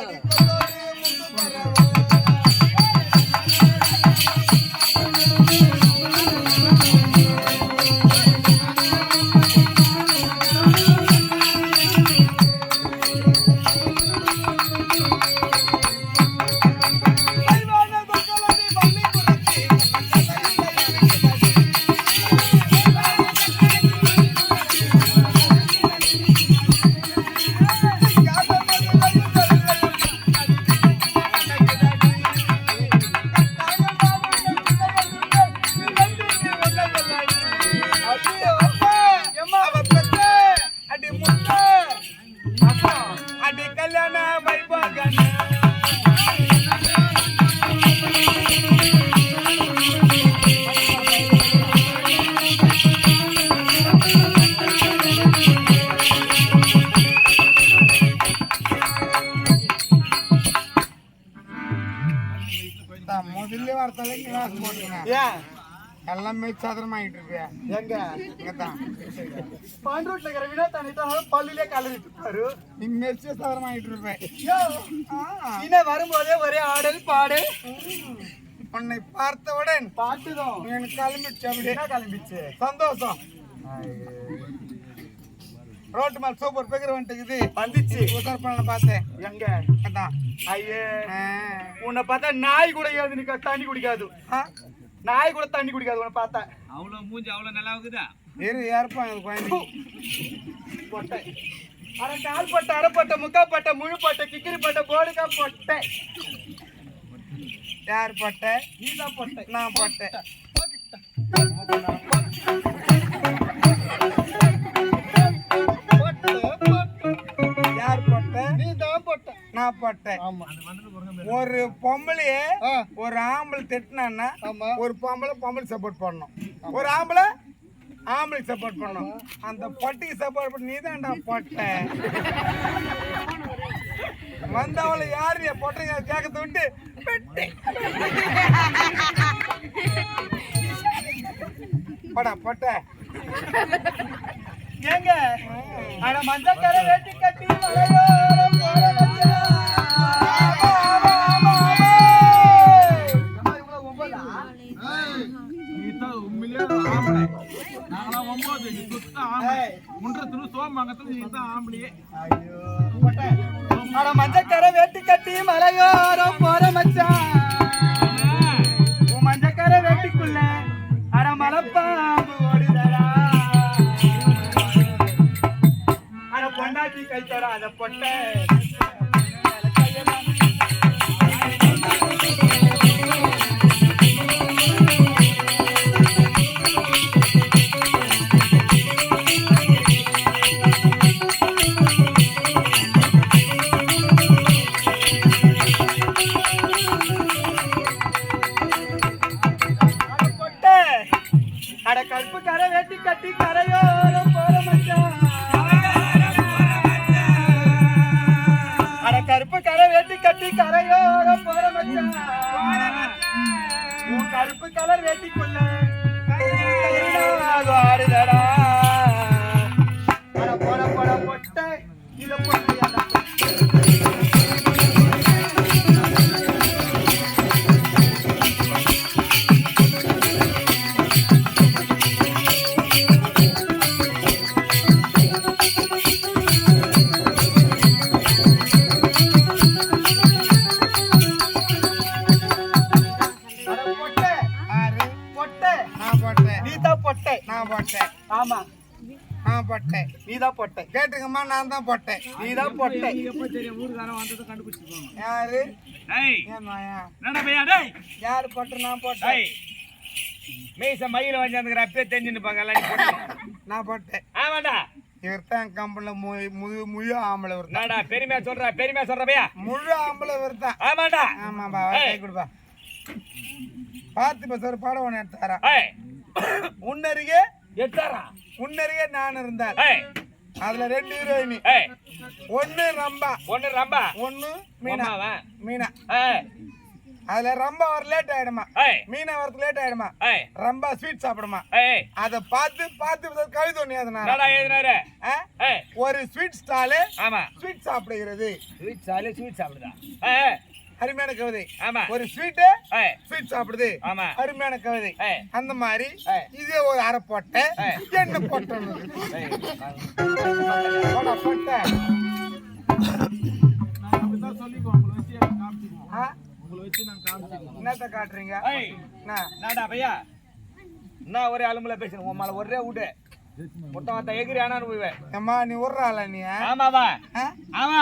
அடிக்கலாம் அடி கல்யாண வரத்தால கிளாஸ் போட்டுங்க. ஏன் எல்லாமே சதுரமாயிட்டு இருப்பியா எங்க? இங்கதான். பாண்டூட்ல இருக்கிற வினா தனித்தான் பல்லிலே கலரிட்டு இருப்பாரு நீ மெரிச்ச சதுரமாயிட்டு இருப்பேன் இன்னும் வரும்போதே ஒரே ஆடல் பாடல். உன்னை பார்த்தவுடன் பாட்டுதான் எனக்கு கிளம்பிடுச்சு அப்படியே. என்ன கிளம்பிச்சு சந்தோஷம். ரோட்டு மேல சூப்பர் பேக்கர் வந்துட்டுக்குது வந்துச்சு. உசார் பண்ண பார்த்தேன். எங்க? அதான். ஐயே. உன்னை பார்த்தா நாய் கூட ஏது நிக்க தண்ணி குடிக்காது. நாய் கூட தண்ணி குடிக்காது உன்னை பார்த்தா. அவ்வளோ மூஞ்சி அவ்வளோ நல்லா இருக்குதா? இரு ஏற்பான் எனக்கு குழந்தை பொட்டை. அரை கால் பட்டை அரை பட்டை முக்கா பட்டை முழு பட்டை கிக்கிரி பட்டை போடுக்கா பொட்டை. யார் பட்டை? நீதான் பொட்டை. நான் பொட்டை, ஆமா. ஒரு பொம்பளைய. ஒரு ஆம்பளை திட்டினான்னா ஆமா. ஒரு பொம்பளை பொம்பளை சப்போர்ட் பண்ணணும். ஒரு ஆம்பளை ஆம்பளை சப்போர்ட் பண்ணணும். அந்த பட்டிக்கு சப்போர்ட் பண்ணி நீ தான்டா பட்டை. வந்தவளை யாரு? நீ பொட்டைங்க கேட்கறது விட்டு படா பட்டை. ஏங்க? அட மஞ்சக்கரை வேட்டி கட்டி நாங்களாம் ஒன்பது நீ முன்றத்துல சோமாங்கத்துல நீ தான் ஆம்பளையே அட மஞ்சக்கரை வேட்டி கட்டி மலையோரம் போற மச்சான். உன் மஞ்சக்கரை வேட்டிக்குள்ள அட மலைப்பாம்பு ஓடுதடா. அட பொண்டாட்டி கை அத பொட்டை. கட்டி கட்டி கரையோரம் போற மச்சான். அட கருப்பு கரை வெட்டி கட்டி கரையோரம் போற மச்சான். உன் கருப்பு கலர் வெட்டிக்குள்ள ஆமா. நான் பட்டை நீதான் பொட்டை. கேட்டுக்கம்மா நான் தான் பட்டை நீதான் பொட்டை. எப்போ தெரியும்? ஊருக்காரன் வந்ததை கண்டுபிடிச்சிருக்கோம் யாரு? யாரு பட்டு நான் பட்டை டேய் மீச மயில வந்து அப்பயே தெரிஞ்சு நிப்பாங்க எல்லாம் நீ போட்டு. நான் போட்டேன். ஆமாடா இவர் தான் கம்பெனில முழு முழு ஆம்பளை இவர் தான் நாடா பெருமையா சொல்ற பெருமையா சொல்ற பையா? முழு ஆம்பளை இவர் தான் ஆமாடா ஆமாப்பா கை. கொடுப்பா. பார்த்து ஒரு படம் ஒன்று எடுத்தாரா உன்னருகே எட்டாரா? உன்னருகே நான் இருந்தார் ஏய். அதுல ரெண்டு ஹீரோயினி. ஒண்ணு ரம்பா. ஒண்ணு ரம்பா. ஒண்ணு மீனா. மீனா. அதுல ரம்பா வர லேட் ஆயிடுமா? மீனா வரது லேட் ஆயிடுமா? ரம்பா ஸ்வீட் சாப்பிடுமா? அத பார்த்து பார்த்து கவிதை ஒண்ணு எழுதினாரா. ஒரு ஸ்வீட் ஸ்டாலு ஆமா. ஸ்வீட் சாப்பிடுகிறது. ஸ்வீட் சாலு ஸ்வீட் சாப்பிடுதா? அருமையான கவிதை. ஆமா. ஒரு ஸ்வீட் ஸ்வீட் சாப்பிடுது. ஆமா. அருமையான கவிதை. அந்த மாதிரி. இதே ஒரு அரை போட்டை. என்ன போட்டை. போட்டை என்னத்த காட்டுறீங்க? என்ன? ஒரே அலும்புல பேசுறேன் உன் மேல ஒரே விடு மொத்தம் எகிரி ஆனான்னு போய்வேன் ஏம்மா நீ விட்றாள நீ ஆமாவா? ஆமா.